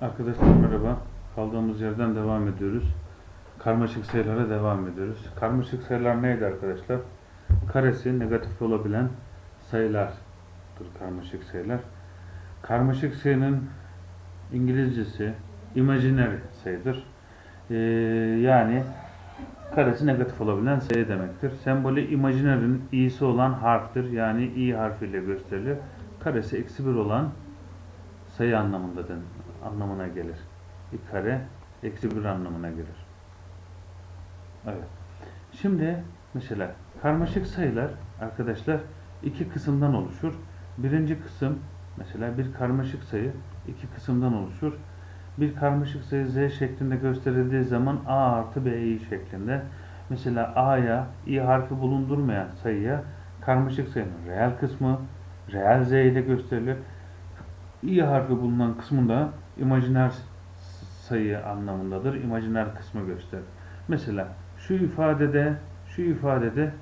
Arkadaşlar merhaba. Kaldığımız yerden devam ediyoruz. Karmaşık sayılara devam ediyoruz. Karmaşık sayılar neydi arkadaşlar? Karesi negatif olabilen sayılardır karmaşık sayılar. Karmaşık sayının İngilizcesi imaginary sayıdır. Ee, yani karesi negatif olabilen sayı demektir. Sembolü imaginary'nin i'si olan harftir. Yani i harfiyle gösterilir. Karesi eksi 1 olan sayı anlamında den, anlamına gelir. Bir kare eksi bir anlamına gelir. Evet. Şimdi mesela karmaşık sayılar arkadaşlar iki kısımdan oluşur. Birinci kısım mesela bir karmaşık sayı iki kısımdan oluşur. Bir karmaşık sayı z şeklinde gösterildiği zaman a artı b i şeklinde. Mesela a'ya i harfi bulundurmayan sayıya karmaşık sayının reel kısmı reel z ile gösterilir. İ harfi bulunan kısmında imajiner sayı anlamındadır. İmajiner kısmı gösterir. Mesela şu ifadede şu ifadede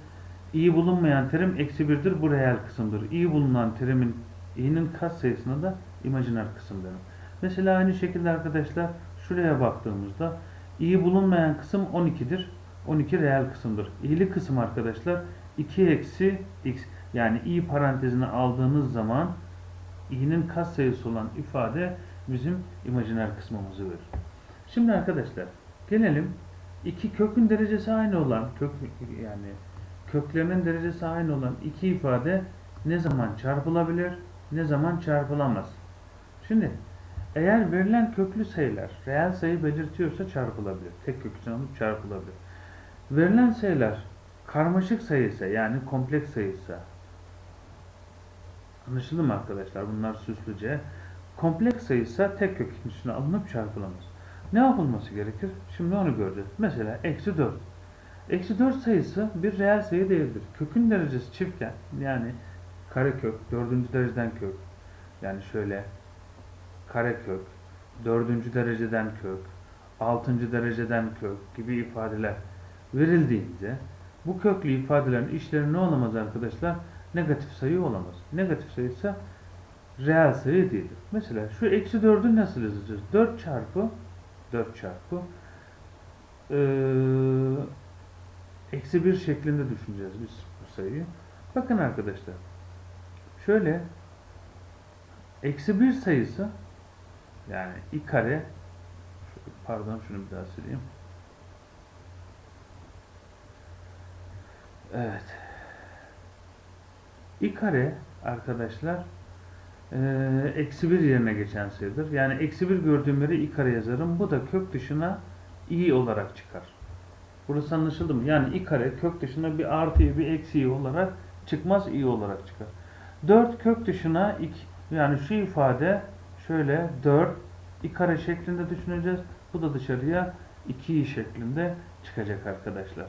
i bulunmayan terim eksi birdir. Bu reel kısımdır. i bulunan terimin i'nin kat sayısına da imajiner kısım denir. Mesela aynı şekilde arkadaşlar şuraya baktığımızda i bulunmayan kısım 12'dir. 12 reel kısımdır. i'li kısım arkadaşlar 2 eksi x yani i parantezine aldığınız zaman i'nin kat sayısı olan ifade bizim imajiner kısmımızı verir. Şimdi arkadaşlar gelelim iki kökün derecesi aynı olan kök yani köklerinin derecesi aynı olan iki ifade ne zaman çarpılabilir ne zaman çarpılamaz. Şimdi eğer verilen köklü sayılar reel sayı belirtiyorsa çarpılabilir. Tek kök için alıp çarpılabilir. Verilen sayılar karmaşık sayıysa yani kompleks sayıysa Anlaşıldı mı arkadaşlar? Bunlar süslüce. Kompleks sayıysa tek kök içine alınıp çarpılamaz. Ne yapılması gerekir? Şimdi onu göreceğiz. Mesela eksi 4. Eksi 4 sayısı bir reel sayı değildir. Kökün derecesi çiftken yani karekök, dördüncü dereceden kök yani şöyle karekök, dördüncü dereceden kök, altıncı dereceden kök gibi ifadeler verildiğinde bu köklü ifadelerin işleri ne olamaz arkadaşlar? Negatif sayı olamaz. Negatif sayı ise reel sayı değildir. Mesela şu eksi 4'ü nasıl yazacağız? 4 çarpı 4 çarpı eksi 1 şeklinde düşüneceğiz biz bu sayıyı. Bakın arkadaşlar. Şöyle eksi 1 sayısı yani i kare pardon şunu bir daha sileyim. Evet. İ kare arkadaşlar eee, eksi 1 yerine geçen sayıdır. Yani eksi 1 gördüğüm yere i kare yazarım. Bu da kök dışına i olarak çıkar. Burası anlaşıldı mı? Yani i kare kök dışına bir artıyı bir eksiği olarak çıkmaz i olarak çıkar. 4 kök dışına ik, yani şu ifade şöyle 4 i kare şeklinde düşüneceğiz. Bu da dışarıya 2i şeklinde çıkacak arkadaşlar.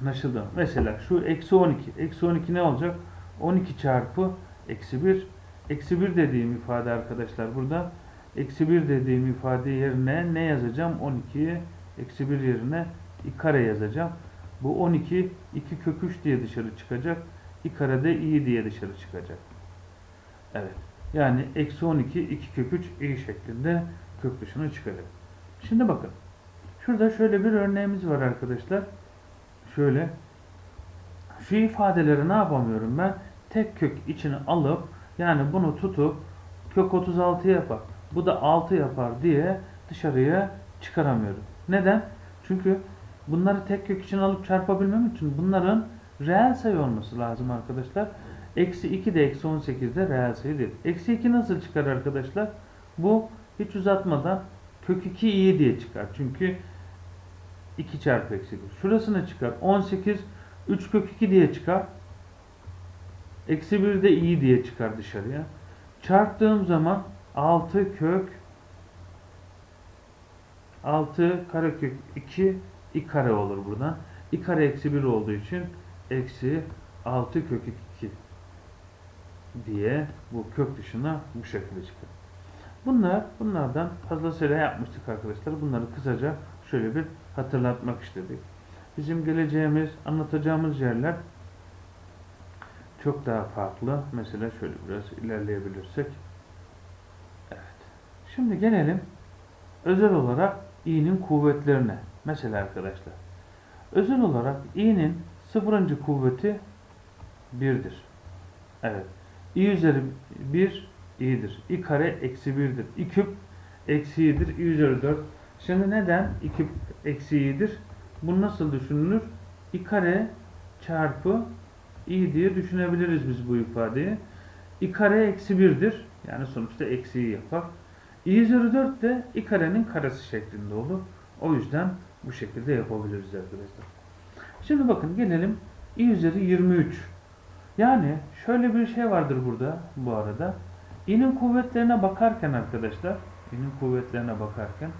Anlaşıldı? Mesela şu eksi 12. Eksi 12 ne olacak? 12 çarpı eksi 1. Eksi 1 dediğim ifade arkadaşlar burada. Eksi 1 dediğim ifade yerine ne yazacağım? 12'yi eksi 1 yerine i kare yazacağım. Bu 12 2 kök 3 diye dışarı çıkacak. i kare de i diye dışarı çıkacak. Evet. Yani eksi 12 2 kök 3 i şeklinde kök dışına çıkacak. Şimdi bakın. Şurada şöyle bir örneğimiz var arkadaşlar. Şöyle. Şu ifadeleri ne yapamıyorum ben? Tek kök içine alıp yani bunu tutup kök 36 yapar. Bu da 6 yapar diye dışarıya çıkaramıyorum. Neden? Çünkü bunları tek kök için alıp çarpabilmem için bunların reel sayı olması lazım arkadaşlar. Eksi 2 de eksi 18 de reel sayı değil. Eksi 2 nasıl çıkar arkadaşlar? Bu hiç uzatmadan kök 2 iyi diye çıkar. Çünkü 2 çarpı eksi 1. Şurasına çıkar. 18 3 kök 2 diye çıkar. Eksi 1 de iyi diye çıkar dışarıya. Çarptığım zaman 6 kök 6 karekök 2 i kare olur buradan. i kare eksi 1 olduğu için eksi 6 kök 2 diye bu kök dışına bu şekilde çıkar. Bunlar bunlardan fazlasıyla yapmıştık arkadaşlar. Bunları kısaca şöyle bir hatırlatmak istedik. Bizim geleceğimiz, anlatacağımız yerler çok daha farklı. Mesela şöyle biraz ilerleyebilirsek. Evet. Şimdi gelelim özel olarak i'nin kuvvetlerine. Mesela arkadaşlar. Özel olarak i'nin sıfırıncı kuvveti 1'dir. Evet. i üzeri 1 i'dir. i kare eksi 1'dir. i küp eksi i'dir. i üzeri 4. Şimdi neden i küp eksi i'dir? Bu nasıl düşünülür? i kare çarpı i diye düşünebiliriz biz bu ifadeyi. i kare eksi 1'dir. Yani sonuçta eksi i yapar. i üzeri 4 de i karenin karesi şeklinde olur. O yüzden bu şekilde yapabiliriz arkadaşlar. Şimdi bakın gelelim i üzeri 23. Yani şöyle bir şey vardır burada bu arada. i'nin kuvvetlerine bakarken arkadaşlar, i'nin kuvvetlerine bakarken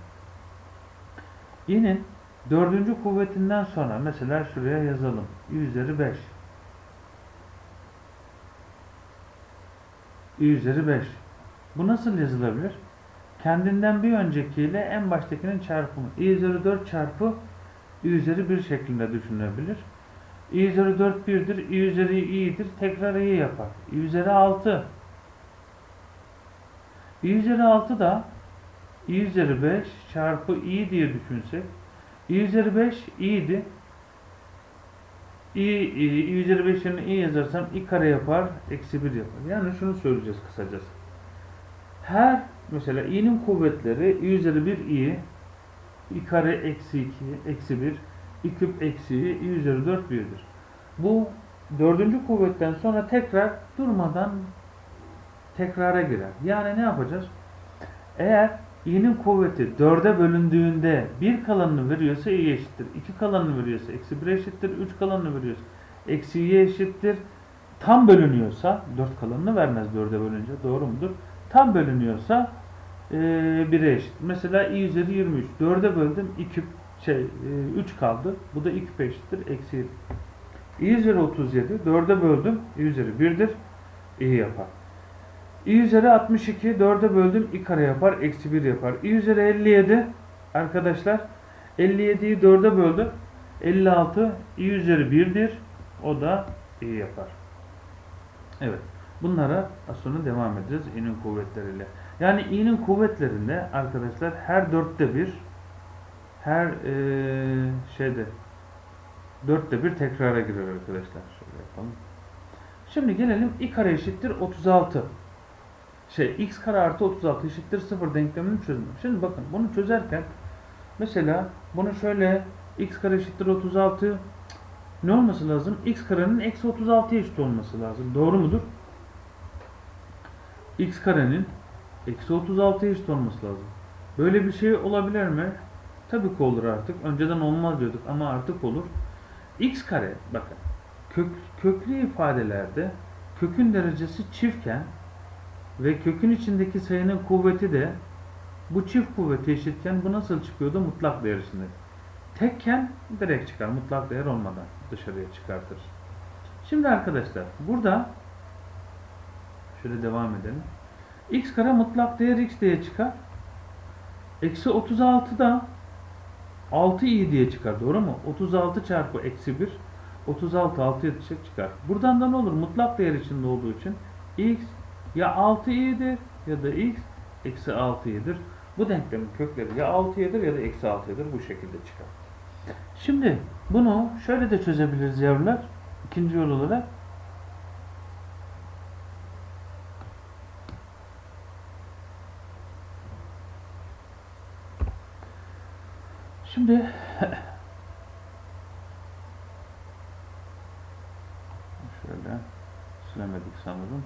i'nin dördüncü kuvvetinden sonra mesela şuraya yazalım. i üzeri 5. i üzeri 5. Bu nasıl yazılabilir? Kendinden bir öncekiyle en baştakinin çarpımı. i üzeri 4 çarpı i üzeri 1 şeklinde düşünülebilir. i üzeri 4 1'dir. i üzeri i'dir. Tekrar i yapar. i üzeri 6. i üzeri 6 da i üzeri 5 çarpı i diye düşünsek. i üzeri 5 i'di. i, i, i üzeri 5 yerine i yazarsam i kare yapar. Eksi 1 yapar. Yani şunu söyleyeceğiz kısacası. Her mesela i'nin kuvvetleri i üzeri 1 i i kare eksi 2 eksi 1 i küp eksi i, üzeri 4 1'dir. Bu dördüncü kuvvetten sonra tekrar durmadan tekrara girer. Yani ne yapacağız? Eğer i'nin kuvveti 4'e bölündüğünde 1 kalanını veriyorsa i eşittir. 2 kalanını veriyorsa eksi 1 eşittir. 3 kalanını veriyorsa eksi i eşittir. Tam bölünüyorsa 4 kalanını vermez 4'e bölünce. Doğru mudur? Tam bölünüyorsa e, 1'e eşit. Mesela i üzeri 23. 4'e böldüm 2 şey e, 3 kaldı. Bu da 2 eşittir. Eksi 7. i üzeri 37. 4'e böldüm. i üzeri 1'dir. i yapar. İ üzeri 62. 4'e böldüm. i kare yapar. Eksi 1 yapar. i üzeri 57. Arkadaşlar 57'yi 4'e böldüm. 56. i üzeri 1'dir. O da i yapar. Evet. Bunlara sonra devam edeceğiz i'nin kuvvetleriyle. Yani i'nin kuvvetlerinde arkadaşlar her dörtte bir her eee, şeyde dörtte bir tekrara girer arkadaşlar. Şöyle yapalım. Şimdi gelelim i kare eşittir 36. Şey x kare artı 36 eşittir 0 denklemini çözümü. Şimdi bakın bunu çözerken mesela bunu şöyle x kare eşittir 36 ne olması lazım? x karenin eksi 36'ya eşit olması lazım. Doğru mudur? x karenin eksi 36'ya eşit olması lazım. Böyle bir şey olabilir mi? Tabii ki olur artık. Önceden olmaz diyorduk ama artık olur. x kare bakın kök, köklü ifadelerde kökün derecesi çiftken ve kökün içindeki sayının kuvveti de bu çift kuvveti eşitken bu nasıl çıkıyordu? Mutlak değer içinde. Tekken direkt çıkar. Mutlak değer olmadan dışarıya çıkartır. Şimdi arkadaşlar burada şöyle devam edelim. x kare mutlak değer x diye çıkar. Eksi 36 da 6i diye çıkar. Doğru mu? 36 çarpı eksi 1 36 6'ya düşecek çıkar. Buradan da ne olur? Mutlak değer içinde olduğu için x ya 6i'dir ya da x eksi 6i'dir. Bu denklemin kökleri ya 6'yadır ya da eksi 6'yadır. Bu şekilde çıkar. Şimdi bunu şöyle de çözebiliriz yavrular. İkinci yol olarak. Şimdi şöyle silemedik sanırım.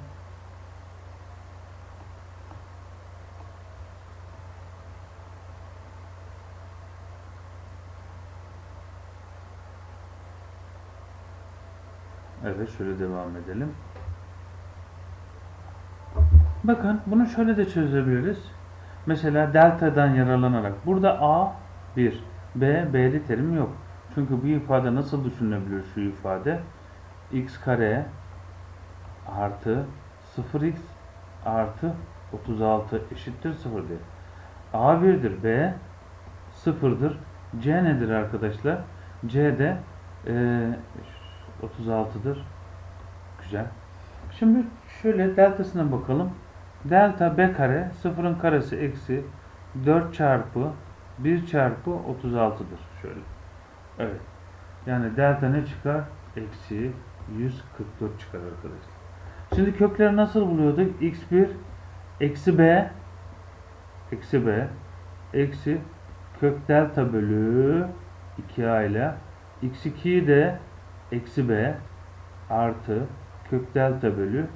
Evet şöyle devam edelim. Bakın bunu şöyle de çözebiliriz. Mesela delta'dan yararlanarak. Burada A 1. B, B'li terim yok. Çünkü bu ifade nasıl düşünülebilir şu ifade? x kare artı 0x artı 36 eşittir 0 diye. A 1'dir. B 0'dır. C nedir arkadaşlar? C de e, 36'dır. Güzel. Şimdi şöyle deltasına bakalım. delta b kare sıfırın karesi eksi 4 çarpı 1 çarpı 36'dır. Şöyle. Evet. Yani delta ne çıkar? Eksi 144 çıkar arkadaşlar. Şimdi kökleri nasıl buluyorduk? x1 eksi b eksi b eksi kök delta bölü 2a ile x2'yi de eksi b artı kök delta bölü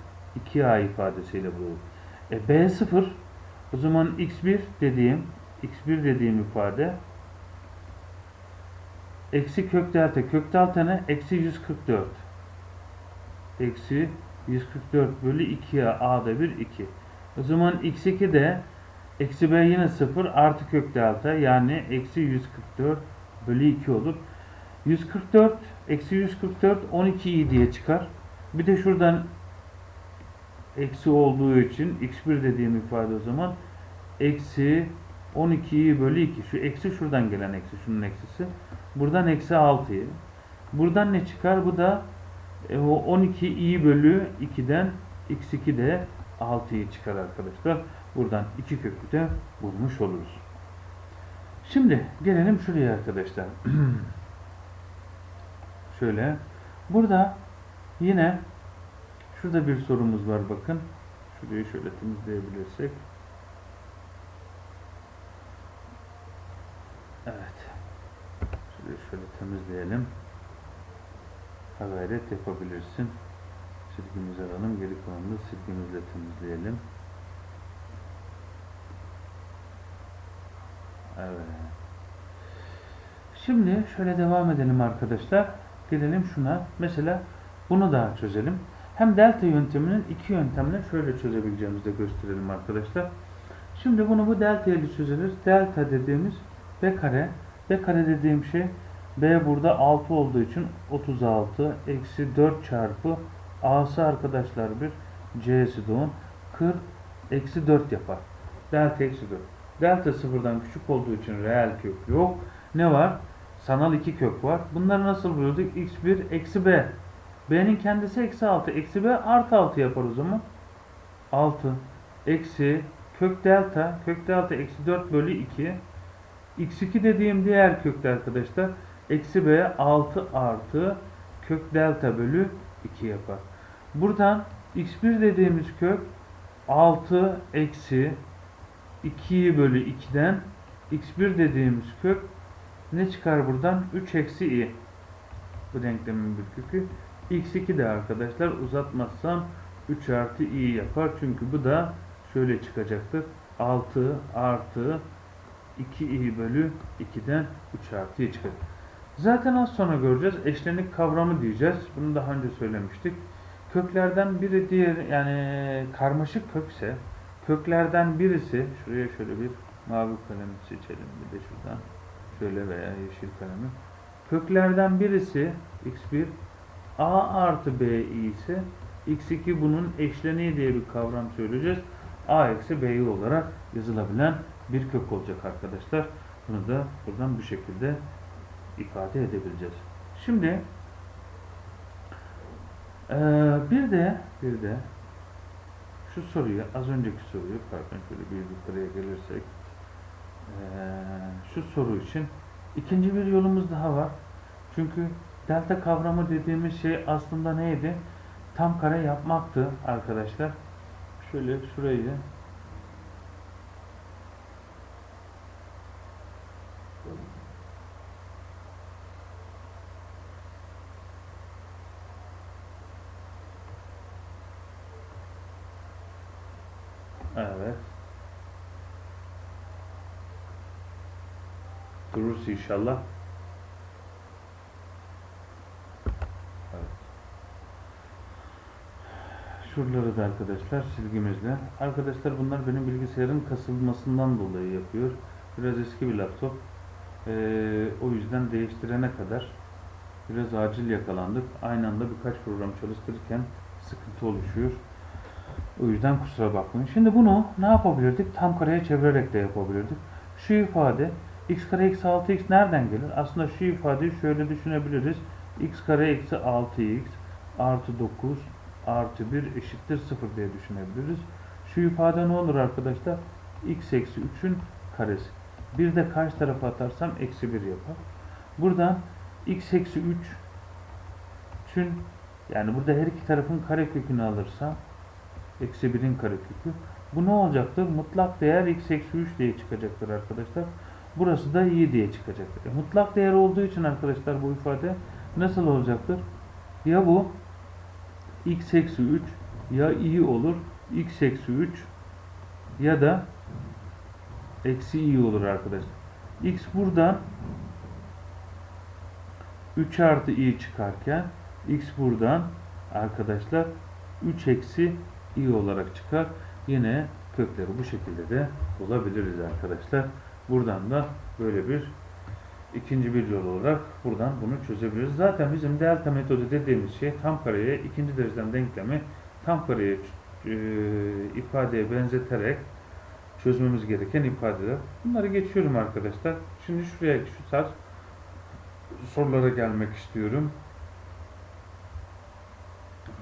2a ifadesiyle buluyorduk. E b0 o zaman x1 dediğim x1 dediğim ifade eksi kök delta kök delta ne? Eksi 144 eksi 144 bölü 2'ye a'da 1 2 o zaman x2 de eksi b yine 0 artı kök delta yani eksi 144 bölü 2 olur 144 eksi 144 12 i diye çıkar. Bir de şuradan eksi olduğu için x1 dediğim ifade o zaman eksi 12'yi bölü 2 şu eksi şuradan gelen eksi şunun eksisi. Buradan eksi 6'yı buradan ne çıkar? Bu da e, o 12 i bölü 2'den x2 de 6'yı çıkar arkadaşlar. Buradan iki kökü de bulmuş oluruz. Şimdi gelelim şuraya arkadaşlar şöyle burada yine şurada bir sorumuz var bakın şurayı şöyle temizleyebilirsek Evet. Şurayı şöyle temizleyelim. Ha gayret yapabilirsin. Silgimizi alalım. Geri kalanını silgimizle temizleyelim. Evet. Şimdi şöyle devam edelim arkadaşlar. Gelelim şuna. Mesela bunu daha çözelim. Hem delta yönteminin iki yöntemle şöyle çözebileceğimizi de gösterelim arkadaşlar. Şimdi bunu bu delta ile çözülür. Delta dediğimiz b kare. b kare dediğim şey b burada 6 olduğu için 36 eksi 4 çarpı a'sı arkadaşlar bir c'si 10 40 eksi 4 yapar. Delta eksi 4. Delta sıfırdan küçük olduğu için reel kök yok. Ne var? Sanal iki kök var. Bunları nasıl buluyorduk? x1 eksi b. b'nin kendisi eksi 6. Eksi b artı 6 yapar o zaman. 6 eksi kök delta. Kök delta eksi 4 bölü 2 x2 dediğim diğer kökte arkadaşlar eksi b 6 artı kök delta bölü 2 yapar. Buradan x1 dediğimiz kök 6 eksi 2'yi bölü 2'den x1 dediğimiz kök ne çıkar buradan? 3 eksi i. Bu denklemin bir kökü. x2 de arkadaşlar uzatmazsam 3 artı i yapar. Çünkü bu da şöyle çıkacaktır. 6 artı 2i bölü 2'den 3 artı çıkar. Zaten az sonra göreceğiz. Eşlenik kavramı diyeceğiz. Bunu daha önce söylemiştik. Köklerden biri diğer yani karmaşık kökse köklerden birisi şuraya şöyle bir mavi kalem seçelim bir de şuradan şöyle veya yeşil kalemi. Köklerden birisi x1 a artı b ise x2 bunun eşleniği diye bir kavram söyleyeceğiz. a eksi b'yi olarak yazılabilen bir kök olacak arkadaşlar. Bunu da buradan bu şekilde ifade edebileceğiz. Şimdi ee, bir de bir de şu soruyu az önceki soruyu pardon şöyle bir yukarıya gelirsek şu soru için ikinci bir yolumuz daha var. Çünkü delta kavramı dediğimiz şey aslında neydi? Tam kare yapmaktı arkadaşlar. Şöyle şurayı Evet. Durursa inşallah. Evet. Şuraları da arkadaşlar silgimizle. Arkadaşlar bunlar benim bilgisayarın kasılmasından dolayı yapıyor. Biraz eski bir laptop. Ee, o yüzden değiştirene kadar biraz acil yakalandık. Aynı anda birkaç program çalıştırırken sıkıntı oluşuyor. O yüzden kusura bakmayın. Şimdi bunu ne yapabilirdik? Tam kareye çevirerek de yapabilirdik. Şu ifade x kare eksi 6x nereden gelir? Aslında şu ifadeyi şöyle düşünebiliriz. x kare eksi 6x artı 9 artı 1 eşittir 0 diye düşünebiliriz. Şu ifade ne olur arkadaşlar? x eksi 3'ün karesi. Bir de karşı tarafa atarsam eksi 1 yapar. Buradan x eksi 3 3'ün yani burada her iki tarafın karekökünü alırsam eksi 1'in karekökü. Bu ne olacaktır? Mutlak değer x eksi 3 diye çıkacaktır arkadaşlar. Burası da i diye çıkacaktır. E, mutlak değer olduğu için arkadaşlar bu ifade nasıl olacaktır? Ya bu x eksi 3 ya i olur x eksi 3 ya da eksi i olur arkadaşlar. x buradan 3 artı i çıkarken x buradan arkadaşlar 3 eksi i olarak çıkar. Yine kökleri bu şekilde de bulabiliriz arkadaşlar. Buradan da böyle bir ikinci bir yol olarak buradan bunu çözebiliriz. Zaten bizim delta metodu dediğimiz şey tam kareye ikinci dereceden denklemi tam kareye e, ifadeye benzeterek çözmemiz gereken ifadeler. Bunları geçiyorum arkadaşlar. Şimdi şuraya şu tarz sorulara gelmek istiyorum. Ee,